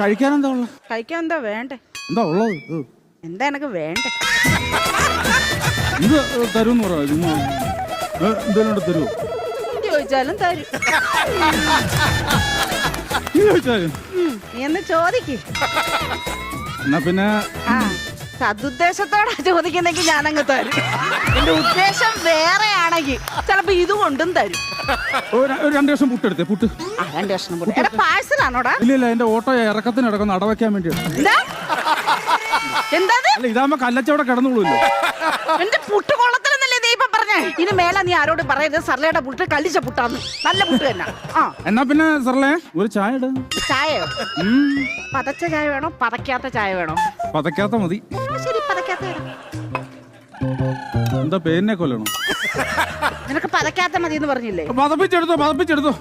കഴിക്കാൻ എന്താ ഉള്ളത് കഴിക്കാൻ എന്താ വേണ്ടേ? എന്താ ഉള്ളത്? എന്താ എനക്ക് വേണ്ടേ? ഇത് തരും പറയാം ചുമ്മാ ഏ, എന്തേലും തരുമോ ചോദിച്ചാലും തരും. ചോദിച്ചാലും. എന്ന് ചോദിക്ക്. എന്നാ പിന്നെ സതുദ്ദേശത്തോടെ ചോദിക്കുന്നെങ്കിൽ ഞാനങ്ങ് തരും. എന്റെ ഉദ്ദേശം വേറെ ആണെങ്കിൽ ചിലപ്പോ ഇതുകൊണ്ടും തരും. ഒരു രണ്ട് വർഷം പുട്ടെടുത്തേ പുട്ട്. ആ രണ്ട് വർഷം കൂടെ എടാ പാഴ്സലാണോടാ ഇല്ല ഇല്ല എന്റെ ഓട്ടോ ഇറക്കത്തിന് ഇടക്കുന്ന അടവയ്ക്കാൻ വേണ്ടിയാണ് എന്താ എന്താ? ഇത്? അല്ല ഇതാകുമ്പോ കല്ലച്ചവിടെ കിടന്നുള്ളൂല്ലോ എന്റെ പുട്ട് കൊള്ളത്തിലെന്നല്ലേ നീ ഇപ്പൊ പറഞ്ഞേ? ഇനി മേലെ നീ ആരോട് പറയരുത് സർലയുടെ പുട്ട് കല്ലിച്ച പുട്ടാന്ന്. നല്ല പുട്ട് തന്നെ. ആ. എന്നാ പിന്നെ സർലേ ഒരു ചായ ഇട. ചായയോ? പതച്ച ചായ വേണോ? പതക്കാത്ത ചായ വേണോ? പതക്കാത്ത മതി. എന്താ പേരിനെ കൊല്ലണം? നിനക്ക് പതക്കാത്ത മതി എന്ന് പറഞ്ഞില്ലേ? മതപ്പിച്ചെടുത്തോ പതപ്പിച്ചെടുത്തോ